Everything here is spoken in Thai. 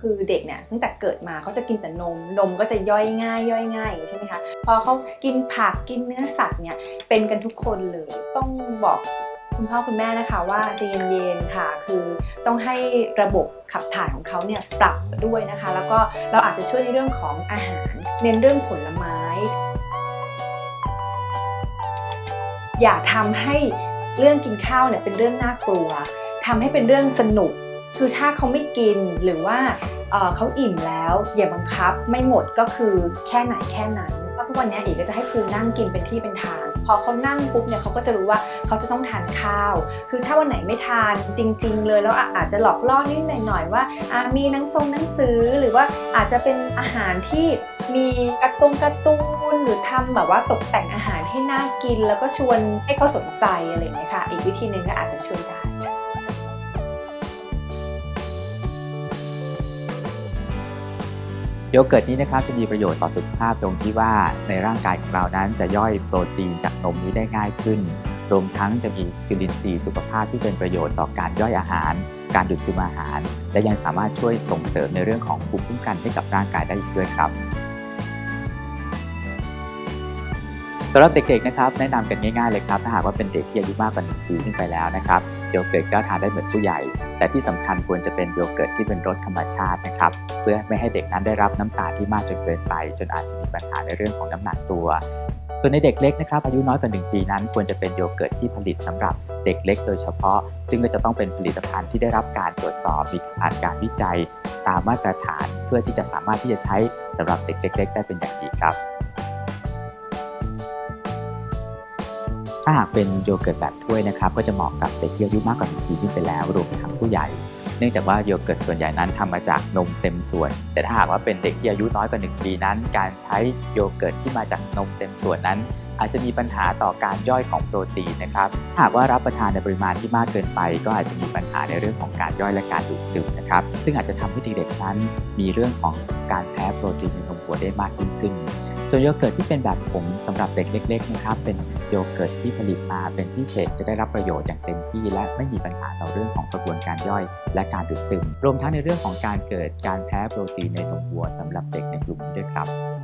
คือเด็กเนี่ยตั้งแต่เกิดมาเขาจะกินแต่นม นมก็จะย่อยง่ายย่อยง่ายใช่ไหมคะพอเขากินผักกินเนื้อสัตว์เนี่ยเป็นกันทุกคนเลยต้องบอกคุณพ่อคุณแม่นะคะว่าใจเย็นๆค่ะ คือต้องให้ระบบขับถ่ายของเขาเนี่ยปรับด้วยนะคะ แล้วก็เราอาจจะช่วยในเรื่องของอาหาร เน้นเรื่องผลไม้ อย่าทำให้เรื่องกินข้าวเนี่ยเป็นเรื่องน่ากลัวทำให้เป็นเรื่องสนุก คือถ้าเขาไม่กินหรือว่าเอ่อเขาอิ่มแล้วอย่าบังคับไม่หมดก็คือแค่ไหนแค่นั้นเพราะทุกวันนี้เอกก็จะให้ครูนั่งกินเป็นที่เป็นทางพอเขานั่งปุ๊บเนี่ยเขาก็จะรู้ว่าเขาจะต้องทานข้าว คือถ้าวันไหนไม่ทานจริง ๆ เลยแล้วอะอาจจะหลอกล่อนิดหน่อยๆว่ามีหนังทรงหนังสือหรือว่าอาจจะเป็นอาหารที่มีกร์ตูนกร์ตูนหรือทำแบบว่าตกแต่งอาหารให้น่ากิน แล้วก็ชวนให้เขาสนใจอะไรอย่างเงี้ยค่ะ อีกวิธีหนึ่งก็อาจจะช่วยได้ โยเกิร์ตนี้นะครับจะมีประโยชน์ต่อสุขภาพตรงที่ว่าในร่างกายของเรานั้นจะย่อยโปรตีนจากนมนี้ได้ง่ายขึ้น รวมทั้งจะมีจุลินทรีย์สุขภาพที่เป็นประโยชน์ต่อการย่อยอาหาร การดูดซึมอาหาร และยังสามารถช่วยส่งเสริมในเรื่องของภูมิคุ้มกันให้กับร่างกายได้อีกด้วยครับสำหรับเด็กๆนะครับแนะนำกันง่ายๆเลยครับถ้าหากว่าเป็นเด็กที่อายุมากกว่า1ปีขึ้นไปแล้วนะครับ โยเกิร์ตก็ทานได้เหมือนผู้ใหญ่ แต่ที่สำคัญควรจะเป็นโยเกิร์ตที่เป็นรสธรรมชาตินะครับ เพื่อไม่ให้เด็กนั้นได้รับน้ำตาลที่มากจนเกินไป จนอาจจะมีปัญหาในเรื่องของน้ำหนักตัว ส่วนในเด็กเล็กนะครับอายุน้อยกว่า1ปีนั้น ควรจะเป็นโยเกิร์ตที่ผลิตสำหรับเด็กเล็ก โดยเฉพาะ ซึ่งก็จะต้องเป็นผลิตภัณฑ์ที่ได้รับการตรวจสอบมีผ่านการวิจัย ตามมาตรฐานเพื่อที่จะสามารถที่จะใช้สำหรับเด็กเล็กๆได้เป็นอย่างดีครับาหากเป็นโยเกิร์ตแบบถ้วยนะครับก็จะเหมาะกับเด็กที่อายุมากกว่า1ปีขึ้นไปแล้วรวมทั้งผู้ใหญ่ เนื่องจากว่าโยเกิร์ตส่วนใหญ่นั้นทำมาจากนมเต็มส่วน แต่ถ้าหากว่าเป็นเด็กที่อายุน้อยกว่า 1 ปีนั้น การใช้โยเกิร์ตที่มาจากนมเต็มส่วนนั้น อาจจะมีปัญหาต่อการย่อยของโปรตีนนะครับถ้าหากว่ารับประทานในปริมาณที่มากเกินไป ก็อาจจะมีปัญหาในเรื่องของการย่อยและการดูดซึมนะครับซึ่งอาจจะทำให้เด็กๆนั้น มีเรื่องของการแพ้โปรตีนในนมวัวได้มากยิ่งขึ้น ส่วนโยเกิร์ตที่เป็นแบบผงสำหรับเด็กเล็ก ๆ นะครับ เป็นโยเกิร์ตที่ผลิตมาเป็นพิเศษจะได้รับประโยชน์อย่างเต็มที่ และไม่มีปัญหาต่อเรื่องของกระบวนการย่อย และการดูดซึม รวมทั้งในเรื่องของการเกิดการแพ้โปรตีนในนมวัวสำหรับเด็กในกลุ่มนี้ด้วยครับ